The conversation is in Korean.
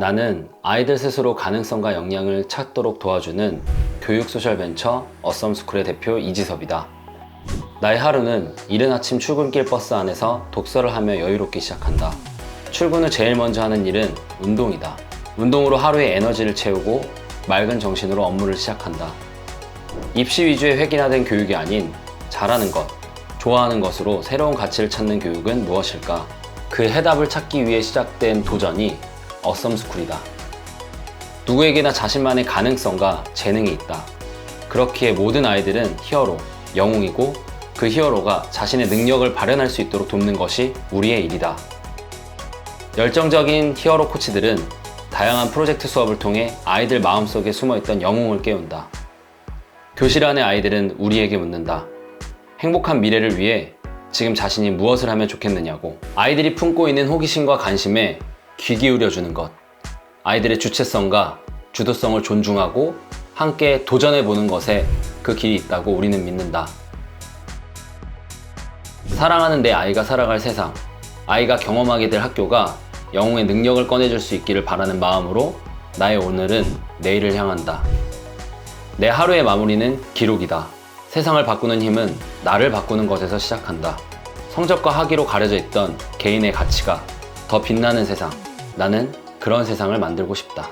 나는 아이들 스스로 가능성과 역량을 찾도록 도와주는 교육 소셜 벤처 어썸스쿨의 대표 이지섭이다. 나의 하루는 이른 아침 출근길 버스 안에서 독서를 하며 여유롭게 시작한다. 출근 후 제일 먼저 하는 일은 운동이다. 운동으로 하루의 에너지를 채우고 맑은 정신으로 업무를 시작한다. 입시 위주의 획일화된 교육이 아닌 잘하는 것, 좋아하는 것으로 새로운 가치를 찾는 교육은 무엇일까? 그 해답을 찾기 위해 시작된 도전이 어썸스쿨이다. 누구에게나 자신만의 가능성과 재능이 있다. 그렇기에 모든 아이들은 히어로, 영웅이고 그 히어로가 자신의 능력을 발현할 수 있도록 돕는 것이 우리의 일이다. 열정적인 히어로 코치들은 다양한 프로젝트 수업을 통해 아이들 마음속에 숨어있던 영웅을 깨운다. 교실 안의 아이들은 우리에게 묻는다. 행복한 미래를 위해 지금 자신이 무엇을 하면 좋겠느냐고. 아이들이 품고 있는 호기심과 관심에 귀 기울여 주는 것. 아이들의 주체성과 주도성을 존중하고 함께 도전해 보는 것에 그 길이 있다고 우리는 믿는다. 사랑하는 내 아이가 살아갈 세상, 아이가 경험하게 될 학교가 영웅의 능력을 꺼내줄 수 있기를 바라는 마음으로 나의 오늘은 내일을 향한다. 내 하루의 마무리는 기록이다. 세상을 바꾸는 힘은 나를 바꾸는 것에서 시작한다. 성적과 학위로 가려져 있던 개인의 가치가 더 빛나는 세상. 나는 그런 세상을 만들고 싶다.